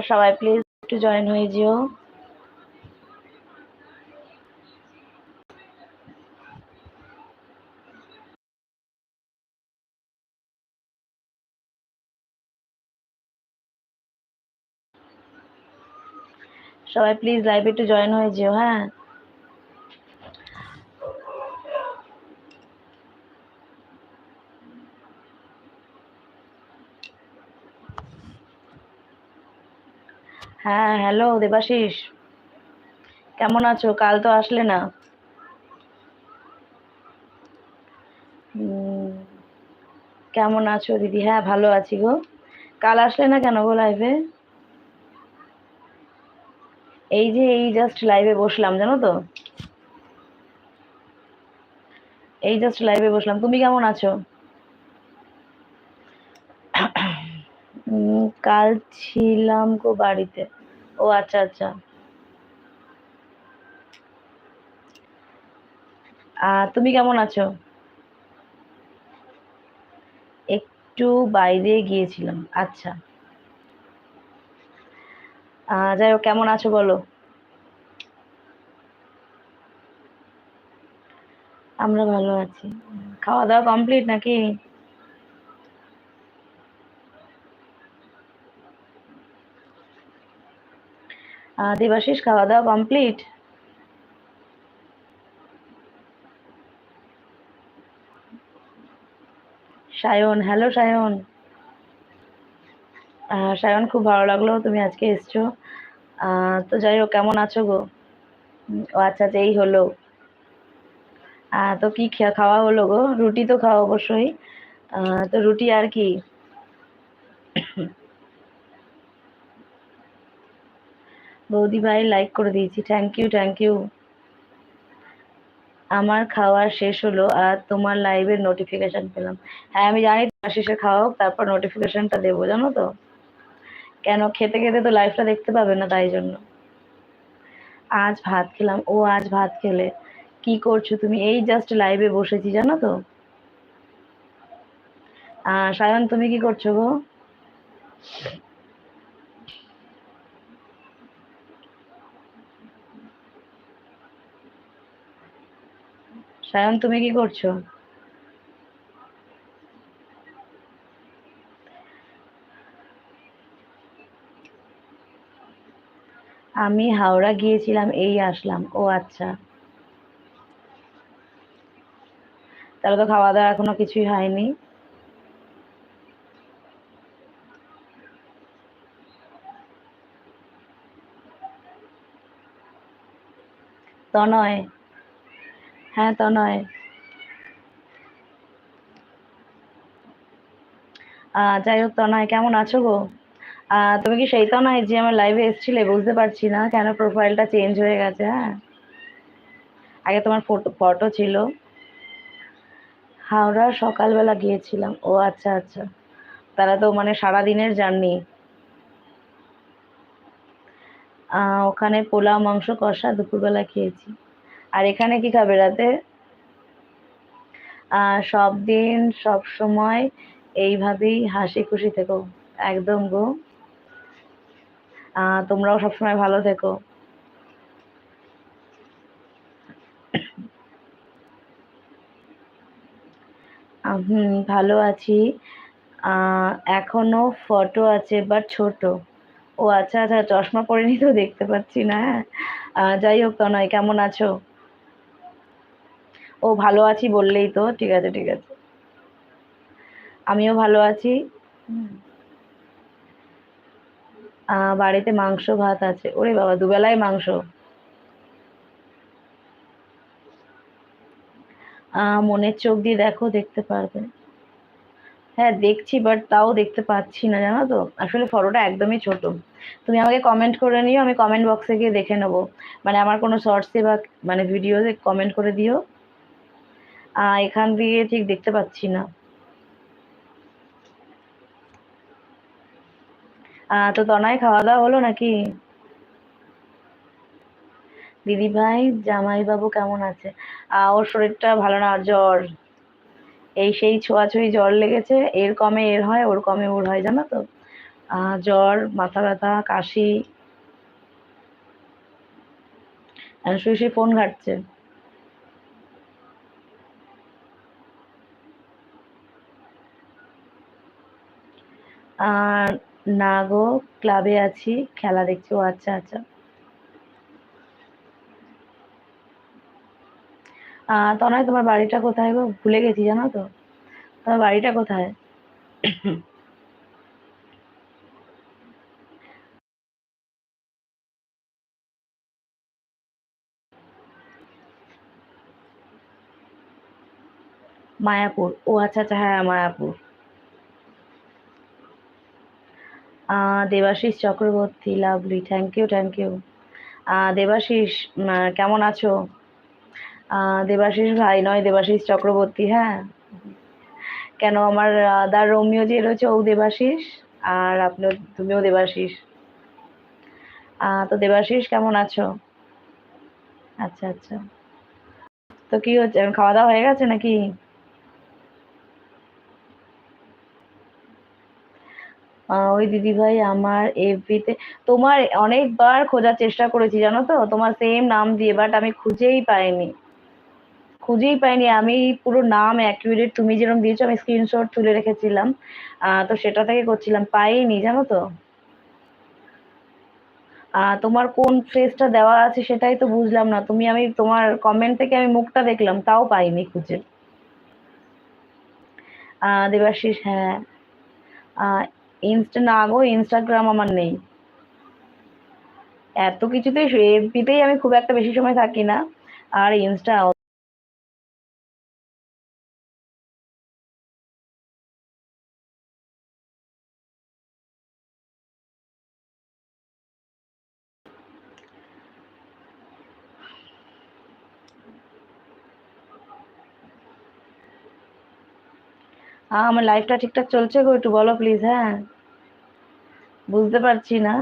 আর সবাই প্লিজ একটু জয়েন হয়ে যেও। সবাই প্লিজ লাইভে একটু জয়েন হয়ে যেও হ্যাঁ? হ্যাঁ হ্যালো দেবাশিস। কেমন আছো? কাল তো আসলে না। কেমন আছো দিদি? হ্যাঁ ভালো আছি গো। কাল আসলে না কেন গো লাইভে এই যে এই জাস্ট লাইভে বসলাম, জানো তো? এই জাস্ট লাইভে বসলাম। তুমি কেমন আছো? কাল ছিলাম গো বাড়িতে। ও আচ্ছা আচ্ছা। তুমি কেমন আছো? একটু বাইরে গিয়েছিলাম আচ্ছা। যাই হোক, কেমন আছো বলো? আমরা ভালো আছি। খাওয়া দাওয়া কমপ্লিট নাকি? দেবাশিস খাওয়া দাওয়া কমপ্লিট সায়ন হ্যালো সায়ন। সায়ন, খুব ভালো লাগল তুমি আজকে এসছো। তো যাই হোক, কেমন আছো গো? ও আচ্ছা আচ্ছা এই হলো। তো কি খাওয়া হলো গো? রুটি তো খাওয়া অবশ্যই। তো রুটি আর কি? বৌদি ভাই লাইক করে দিয়েছি। থ্যাংক ইউ থ্যাংক ইউ আমার খাওয়া শেষ হলো আর তোমার লাইভের নোটিফিকেশন পেলাম। হ্যাঁ আমি জানি শেষে খাওয়া হোক, তারপর নোটিফিকেশনটা দেবো, জানো তো? কেন খেতে খেতে তো লাইভটা দেখতে পাবে না তাই জন্য। আজ ভাত খেলাম, ও আজ ভাত খেলে। কি করছ তুমি? এই জাস্ট লাইভে বসেছি, জানো তো? সায়ন, তুমি কি করছ গো? সায়ন, তুমি কি করছ? আমি হাওড়া গিয়েছিলাম, এই আসলাম। ও আচ্ছা। তাহলে তো খাওয়া দাওয়া এখনও কিছুই হয়নি। তনয় হ্যাঁ তনয় আহ যাই হোক তনয় কেমন আছো গো? তুমি কি সেই তনয় যে আমার লাইভে এসেছিলে? বুঝতে পারছি না কেন প্রোফাইলটা চেঞ্জ হয়ে গেছে হ্যাঁ? আগে তোমার ফটো ফটো ছিল। হাওড়া সকালবেলা গিয়েছিলাম। ও আচ্ছা আচ্ছা। তারা তো মানে সারা দিনের জার্নি ওখানে পোলাও, মাংস, কষা দুপুরবেলা খেয়েছি। আর এখানে কি খাবে রাতে? সব দিন, সব সময় এইভাবেই হাসি খুশি থেকো। একদম গো। তোমরাও সবসময় ভালো থেকো। হুম, ভালো আছি। এখনও ফটো আছে, বাট ছোট। ও আচ্ছা আচ্ছা চশমা পরেনি তো, দেখতে পাচ্ছি না। হ্যাঁ যাই হোক, তনয়, কেমন আছো? ও ভালো আছি বললেই তো, ঠিক আছে ঠিক আছে। আমিও ভালো আছি। বাড়িতে মাংস, ভাত আছে। ওরে বাবা দুবেলায় মাংস। মনের চোখ দিয়ে দেখো, দেখতে পারবে। হ্যাঁ দেখছি বাট তাও দেখতে পাচ্ছি না, জানো তো? আসলে ফটোটা একদমই ছোট। তুমি আমাকে কমেন্ট করে নিও, আমি কমেন্ট বক্সে গিয়ে দেখে নেব। মানে আমার কোনো শর্টসে বা মানে ভিডিওতে কমেন্ট করে দিও। এখান দিয়ে ঠিক দেখতে পাচ্ছি না। তো তনয় খাওয়া দাওয়া হলো নাকি? দিদি ভাই জামাই বাবু কেমন আছে? ওর শরীরটা ভালো না, জ্বর। এই সেই ছোঁয়াছুঁয়ি জ্বর লেগেছে, এর কমে এর হয়, ওর কমে ওর হয়, জানো তো? জ্বর, মাথা ব্যথা, কাশি। শুয়ে শুয়ে ফোন ঘাটছে। না গো ক্লাবে আছি, খেলা দেখছি। ও আচ্ছা আচ্ছা। তনয়, তোমার বাড়িটা কোথায় গো? ভুলে গেছি, জানো তো? তোমার বাড়িটা কোথায়? মায়াপুর। ও আচ্ছা আচ্ছা হ্যাঁ Mayapur. Debashis Chakraborty, lovely thank you thank you Debashis কেমন আছো? দেবাশিস ভাই নয়, দেবাশিস চক্রবর্তী হ্যাঁ? কেন আমার দার রোমিও যে রয়েছে, ও দেবাশিস? আর আপনি তুমিও দেবাশিস। তো দেবাশিস, কেমন আছো? আচ্ছা আচ্ছা। তো কি হচ্ছে? খাওয়া দাওয়া হয়ে গেছে নাকি? ওই দিদিভাই আমার এফবিতে তোমার অনেকবার খোঁজার চেষ্টা করেছি, জানো তো? তোমার সেম নাম দিয়ে বাট আমি খুঁজেই পাইনি। খুঁজেই পাইনি। আমি পুরো নাম অ্যাকিউরেট তুমি যেরকম দিয়েছ, আমি স্ক্রিনশট তুলে রেখেছিলাম। তো সেটা থেকে করছিলাম। পাইনি, জানো তো? তোমার কোন ফেসটা দেওয়া আছে সেটাই তো বুঝলাম না। তুমি আমি তোমার কমেন্ট থেকে আমি মুখটা দেখলাম, তাও পাইনি খুঁজে। দেবাশিস হ্যাঁ। ইনস্টা না গো ইনস্টাগ্রাম আমার নেই। এত কিছুতে এফবিতেই আমি খুব একটা বেশি সময় থাকি না। আর ইনস্টা আমার লাইফটা ঠিকঠাক চলছে গো একটু বলো প্লিজ হ্যাঁ? বুঝতে পারছি না।